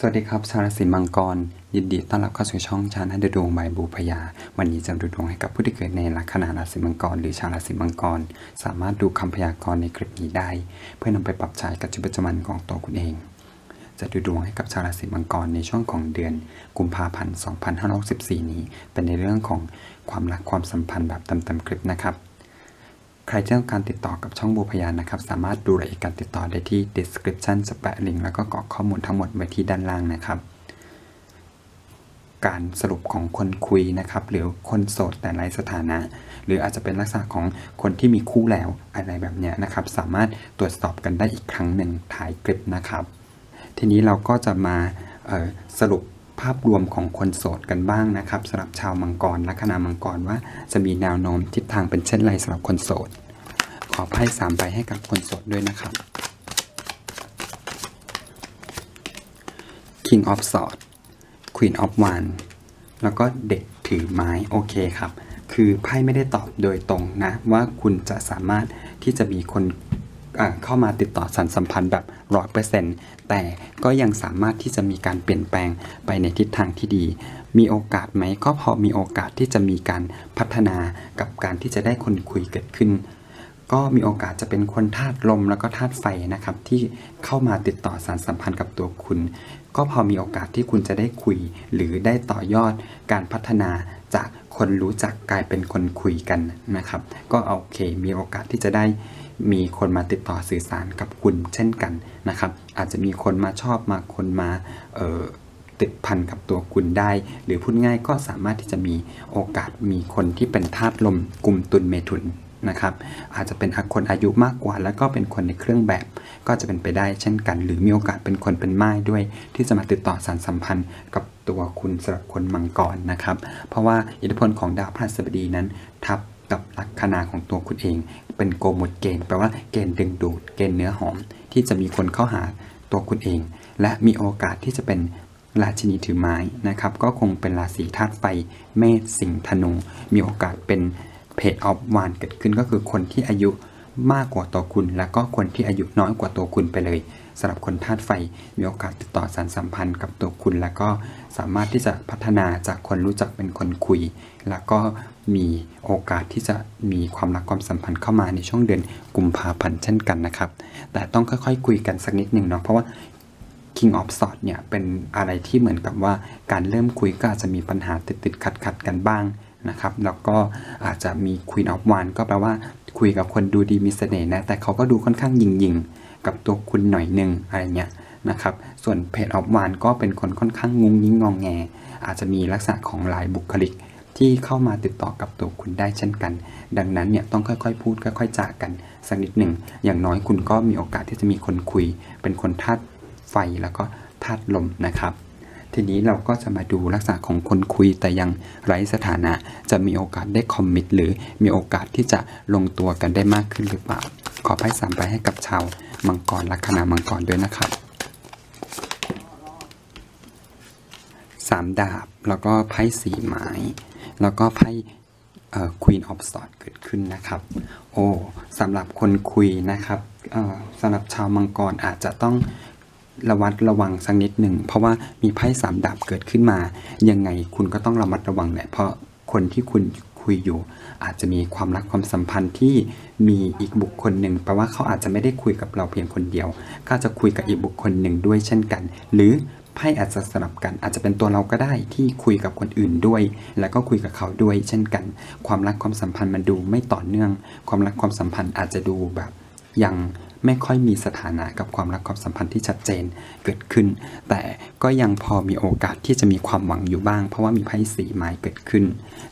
สวัสดีครับ ชาวราศีมังกร ยินดีต้อนรับเข้าสู่ช่องชาแนลดวงใบายบูพยา วันนี้จะดูดวงให้กับผู้ที่เกิดในลัคนาราศีมังกร หรือชาวราศีมังกร สามารถดูคำพยากรณ์ในคลิปนี้ได้ เพื่อนำไปปรับใช้กับชีวิตประจำวันของตัวคุณเอง จะดูดวงให้กับชาวราศีมังกรในช่วงของเดือน กุมภาพันธ์ 2564 นี้ เป็นในเรื่องของความรักความสัมพันธ์แบบเต็มๆคลิปนะครับ ใครที่ต้องการติดต่อกับช่องบูพยานนะครับ สามารถดูรายละเอียดการติดต่อได้ที่ description สแปะลิงก์แล้วก็กรอกข้อมูลทั้งหมดไว้ที่ด้านล่างนะครับ การสรุปของคนคุยนะครับ หรือคนโสดแต่ไร้สถานะ หรืออาจจะเป็นลักษณะของคนที่มีคู่แล้วอะไรแบบเนี้ยนะครับ สามารถตรวจสอบกันได้อีกครั้งหนึ่งถ่ายคลิปนะครับ ทีนี้เราก็จะมาสรุป ภาพรวมของคนโสดกันบ้างนะครับสำหรับชาวมังกรลัคนามังกรว่าจะมีแนวโน้มทิศทางเป็นเช่นไรสำหรับคนโสด ขอไพ่สามใบให้กับคนโสดด้วยนะครับ King of Swords Queen of Wands แล้วก็เด็กถือไม้โอเคครับ คือไพ่ไม่ได้ตอบโดยตรงนะ ว่าคุณจะสามารถที่จะมีคน เข้ามาติดต่อสันสัมพันธ์แบบร้อยเปอร์เซ็นต์แต่ก็ยังสามารถที่จะมีการเปลี่ยนแปลงไปในทิศทางที่ดี มีโอกาสไหมก็พอมีโอกาสที่จะมีการพัฒนากับการที่จะได้คนคุยเกิดขึ้น ก็มีโอกาสจะเป็นคนธาตุลมแล้วก็ธาตุไฟนะครับ ที่เข้ามาติดต่อสารสัมพันธ์กับตัวคุณ ก็พอมีโอกาสที่คุณจะได้คุย หรือได้ต่อยอดการพัฒนาจาก คนรู้จักกลายเป็นคนคุยกันนะครับ ก็โอเค มีโอกาสที่จะได้มีคนมาติดต่อสื่อสารกับคุณเช่นกันนะครับ อาจจะมีคนมาชอบมาคนมาติดพันกับตัวคุณได้ หรือพูดง่ายก็สามารถที่จะมีโอกาสมีคนที่เป็นธาตุลมกลุ่มตุลเมถุนนะครับ อาจจะเป็นคนอายุมากกว่า แล้วก็เป็นคนในเครื่องแบบ ก็จะเป็นไปได้เช่นกัน หรือมีโอกาสเป็นคนเป็นไม้ด้วย ที่จะมาติดต่อสารสัมพันธ์กับ ตัวคุณสำหรับคนมังกรนะครับ เพราะว่าอิทธิพลของดาวพฤหัสบดีนั้น ทับกับลัคนาของตัวคุณเอง เป็นโกหมดเกณฑ์แปลว่าเกณฑ์ดึงดูดเกณฑ์เนื้อหอม ที่จะมีคนเข้าหาตัวคุณเอง และมีโอกาสที่จะเป็นราชินีถือไม้นะครับ ก็คงเป็นราศีธาตุไฟเมษสิงห์ธนู มีโอกาสเป็นเพจออฟวานเกิดขึ้นก็คือคนที่อายุมากกว่าตัวคุณ แล้วก็คนที่อายุน้อยกว่าตัวคุณไปเลย สำหรับคนธาตุไฟมีโอกาสติดต่อสารสัมพันธ์กับตัวคุณ แล้วก็สามารถที่จะพัฒนาจากคนรู้จักเป็นคนคุย แล้วก็มีโอกาสที่จะมีความรักความสัมพันธ์เข้ามาในช่วงเดือนกุมภาพันธ์เช่นกันนะครับ แต่ต้องค่อยๆ คุยกันสักนิดหนึ่งเนาะเพราะว่า King of s w o r d เนี่ยเป็นอะไรที่เหมือนกับว่าการเริ่มคุยก็อาจจะมีปัญหาติดติดขัดขัดๆกันบ้างนะครับ แล้วก็อาจจะมี Queen of w a n d ก็แปลว่าคุยกับคนดูดีมีเสน่ห์นะ แต่เขาก็ดูค่อนข้างยิงยิงๆ กับตัวคุณหน่อยหนึ่งอะไรเงี้ยนะครับ ส่วนเพจ of Wands ก็เป็นคนค่อนข้างงุ้งยิ้งงองแง อาจจะมีลักษณะของหลายบุคลิก ที่เข้ามาติดต่อกับตัวคุณได้เช่นกัน ดังนั้นเนี่ยต้องค่อยๆ พูดค่อยๆจากกันสักนิดหนึ่ง อย่างน้อยคุณก็มีโอกาสที่จะมีคนคุย เป็นคนธาตุไฟแล้วก็ธาตุลมนะครับทีนี้เราก็จะมาดูลักษณะของคนคุยแต่ยังไร้สถานะ จะมีโอกาสได้คอมมิตหรือมีโอกาสที่จะลงตัวกันได้มากขึ้นหรือเปล่า ขอไพ่สามใบให้กับชาว มังกรลัคนามังกรด้วยนะครับสามดาบแล้วก็ไพ่สีไม้แล้วก็ไพ่เอ่อ Queen of Swords เกิดขึ้นนะครับ โอ้สำหรับคนคุยนะครับเอ่อสำหรับชาวมังกรอาจจะต้องระวัดระวังสักนิดหนึ่ง เพราะว่ามีไพ่สามดาบเกิดขึ้นมา ยังไงคุณก็ต้องระมัดระวังแหละเพราะคนที่คุณ คุยอยู่ อาจจะมีความรักความสัมพันธ์ที่มีอีกบุคคลหนึ่งแปลว่าเขาอาจจะไม่ได้คุยกับเราเพียงคนเดียว ก็จะคุยกับอีกบุคคลหนึ่งด้วยเช่นกัน หรือไพ่อาจจะสลับกันอาจจะเป็นตัวเราก็ได้ที่คุยกับคนอื่นด้วย แล้วก็คุยกับเขาด้วย เช่นกัน ความรักความสัมพันธ์มันดูไม่ต่อเนื่อง ความรักความสัมพันธ์อาจจะดูแบบยัง ไม่ค่อยมีสถานะกับความรักความสัมพันธ์ที่ชัดเจนเกิดขึ้น แต่ก็ยังพอมีโอกาสที่จะมีความหวังอยู่บ้าง เพราะว่ามีไพ่สีไม้เกิดขึ้น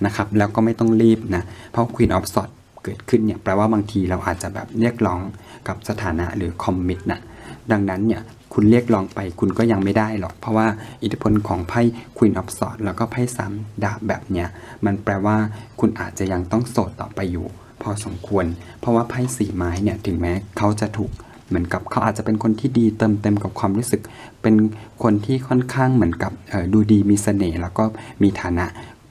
นะครับแล้วก็ไม่ต้องรีบนะเพราะ Queen of Swords เกิดขึ้นเนี่ยแปลว่าบางทีเราอาจจะแบบเรียกร้องกับสถานะหรือคอมมิตนะดังนั้นเนี่ยคุณเรียกร้องไปคุณก็ยังไม่ได้หรอก เพราะว่าอิทธิพลของไพ่ Queen of Swords แล้วก็ไพ่สามดาบแบบเนี้ยมันแปลว่าคุณอาจจะยังต้องโสดต่อไปอยู่ อสมควร เพราะว่าไพ่สีไม้เนี่ยถึงแม้เขาจะถูกเหมือนกับเขาอาจจะเป็นคนที่ดีเติมเต็มกับความรู้สึก เป็นคนที่ค่อนข้างเหมือนกับดูดีมีเสน่ห์แล้วก็มีฐานะ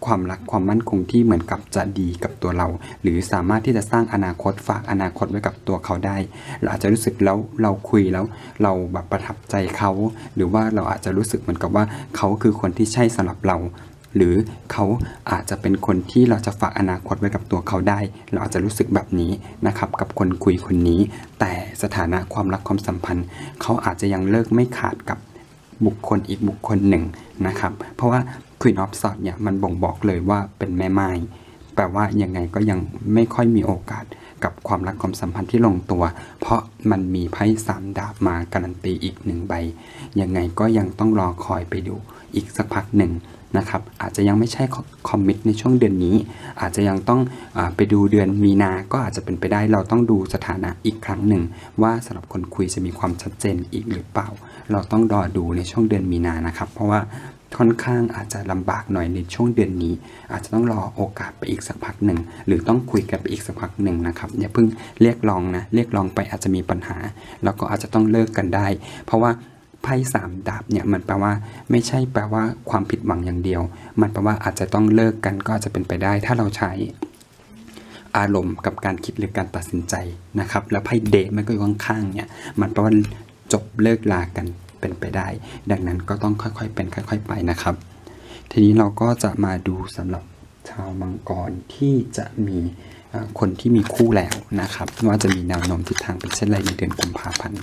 ความรักความมั่นคงที่เหมือนกับจะดีกับตัวเรา หรือสามารถที่จะสร้างอนาคตฝากอนาคตไว้กับตัวเขาได้ เราอาจจะรู้สึกแล้วเราคุยแล้วเราแบบประทับใจเขา หรือว่าเราอาจจะรู้สึกเหมือนกับว่าเขาคือคนที่ใช่สำหรับเรา หรือเขาอาจจะเป็นคนที่เราจะฝากอนาคตไว้กับตัวเขาได้ เราอาจจะรู้สึกแบบนี้นะครับกับคนคุยคนนี้ แต่สถานะความรักความสัมพันธ์ เขาอาจจะยังเลิกไม่ขาดกับบุคคลอีกบุคคลหนึ่งนะครับ เพราะว่า Queen of Swords เนี่ยมันบ่งบอกเลยว่าเป็นแม่ไม้แปลว่ายังไงก็ยังไม่ค่อยมีโอกาสกับความรักความสัมพันธ์ที่ลงตัว เพราะมันมีไพ่สามดาบมาการันตีอีกหนึ่งใบ ยังไงก็ยังต้องรอคอยไปดูอีกสักพักหนึ่ง นะครับอาจจะยังไม่ใช่คอมมิตในช่วงเดือนนี้ อาจจะยังต้องอไปดูเดือนมีนาก็อาจจะเป็นไปได้เราต้องดูสถานะอีกครั้งหนึ่ง ว่าสำหรับคนคุยจะมีความชัดเจนอีกหรือเปล่า เราต้องรอดูในช่วงเดือนมีนานะครับ เพราะว่าค่อนข้างอาจจะลำบากหน่อยในช่วงเดือนนี้ อาจจะต้องรอโอกาสไปอีกสักพักหนึ่ง หรือต้องคุยกันไปอีกสักพักหนึ่งนะครับอย่าเพิ่งเรียกร้องนะเรียกร้องไปอาจจะมีปัญหา แล้วก็อาจจะต้องเลิกกันได้ เพราะว่า ไพ่สามดาบเนี่ยมันแปลว่า ไม่ใช่แปลว่าความผิดหวังอย่างเดียว มันแปลว่าอาจจะต้องเลิกกันก็อาจจะเป็นไปได้ ถ้าเราใช้อารมณ์กับการคิดหรือการตัดสินใจนะครับ แล้วไพ่เดทมันก็อยู่ข้างๆเนี่ยมันแปลว่าจบเลิกลากันเป็นไปได้ ดังนั้นก็ต้องค่อยๆเป็นค่อย ๆ ไปนะครับ ทีนี้เราก็จะมาดูสำหรับชาวมังกรที่จะมีคนที่มีคู่แล้วนะครับว่าจะมีแนวโน้มทิศทางเป็นเช่นไรในเดือนกุมภาพันธ์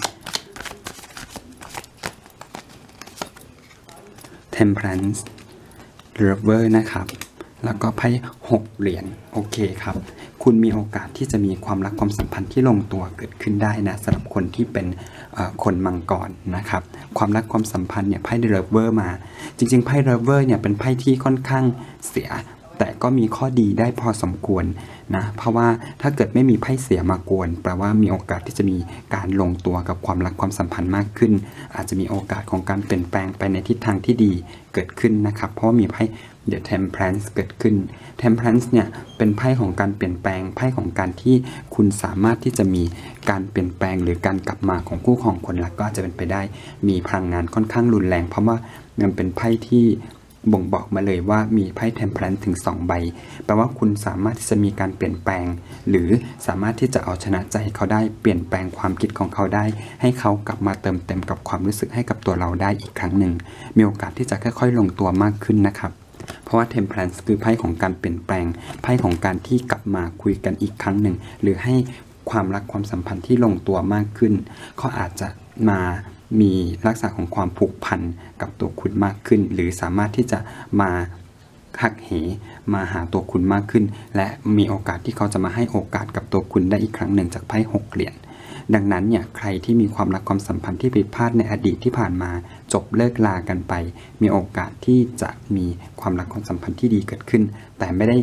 Temperance Lover นะครับ แล้วก็ไพ่หกเหรียญโอเคครับ คุณมีโอกาสที่จะมีความรักความสัมพันธ์ที่ลงตัวเกิดขึ้นได้นะสำหรับคนที่เป็นคนมังกรนะครับ ความรักความสัมพันธ์เนี่ยไพ่เรเวอร์มา จริงๆไพ่เรเวอร์เนี่ยเป็นไพ่ที่ค่อนข้างเสีย แต่ก็มีข้อดีได้พอสมควรนะเพราะว่าถ้าเกิดไม่มีไพ่เสียมากวนแปลว่ามีโอกาสที่จะมีการลงตัวกับความรักความสัมพันธ์มากขึ้น อาจจะมีโอกาสของการเปลี่ยนแปลงไปในทิศทางที่ดีเกิดขึ้นนะครับ เพราะมีไพ่ The Temperance เกิดขึ้น Temperance เนี่ยเป็นไพ่ของการเปลี่ยนแปลงไพ่ของการที่คุณสามารถที่จะมีการเปลี่ยนแปลงหรือการกลับมาของคู่ของคนรักก็อาจจะเป็นไปได้ มีพลังงานค่อนข้างรุนแรง เพราะว่ามันเป็นไพ่ที่ บ่งบอกมาเลยว่ามีไพ่ Temperance ถึง 2 ใบ แปลว่าคุณสามารถที่จะมีการเปลี่ยนแปลง หรือสามารถที่จะเอาชนะใจเขาได้เปลี่ยนแปลงความคิดของเขาได้ ให้เขากลับมาเติมเต็มกับความรู้สึกให้กับตัวเราได้อีกครั้งหนึ่ง มีโอกาสที่จะค่อยๆ ลงตัวมากขึ้นนะครับเพราะว่า Temperance คือไพ่ของการเปลี่ยนแปลง ไพ่ของการที่กลับมาคุยกันอีกครั้งหนึ่ง หรือให้ความรักความสัมพันธ์ที่ลงตัวมากขึ้น เขาอาจจะมา มีลักษณะของความผูกพันกับตัวคุณมากขึ้น หรือสามารถที่จะมาหักเหมาหาตัวคุณมากขึ้น และมีโอกาสที่เขาจะมาให้โอกาสกับตัวคุณได้อีกครั้งหนึ่งจากไพ่หกเหรียญดังนั้นเนี่ยใครที่มีความรักความสัมพันธ์ที่ผิดพลาดในอดีตที่ผ่านมา จบเลิกลากันไป มีโอกาสที่จะมีความรักความสัมพันธ์ที่ดีเกิดขึ้น แต่ไม่ได้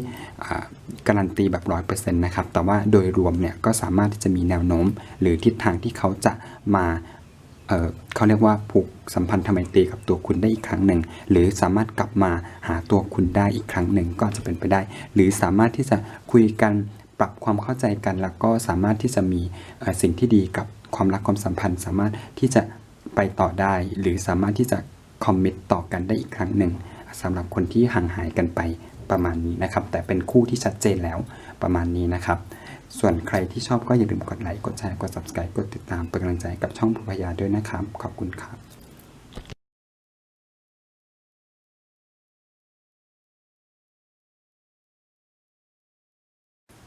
การันตีแบบร้อยเปอร์เซ็นต์นะครับแต่ว่าโดยรวมเนี่ยก็สามารถที่จะมีแนวโน้ม หรือทิศทางที่เขาจะมา เเขาเรียกว่าผูกสัมพันธไมตรีกับตัวคุณได้อีกครั้งหนึ่ง หรือสามารถกลับมาหาตัวคุณได้อีกครั้งหนึ่งก็จะเป็นไปได้ หรือสามารถที่จะคุยกันปรับความเข้าใจกัน แล้วก็สามารถที่จะมีสิ่งที่ดีกับความรักความสัมพันธ์ สามารถที่จะไปต่อได้ หรือสามารถที่จะคอมมิตต่อกันได้อีกครั้งหนึ่งสำหรับคนที่ห่างหายกันไปประมาณนี้นะครับ แต่เป็นคู่ที่ชัดเจนแล้วประมาณนี้นะครับ ส่วนใครที่ชอบก็อย่าลืมกดไลค์ กดแชร์ กด subscribe กดติดตามเป็นกำลังใจกับช่องภูพยาด้วยนะครับ ขอบคุณครับ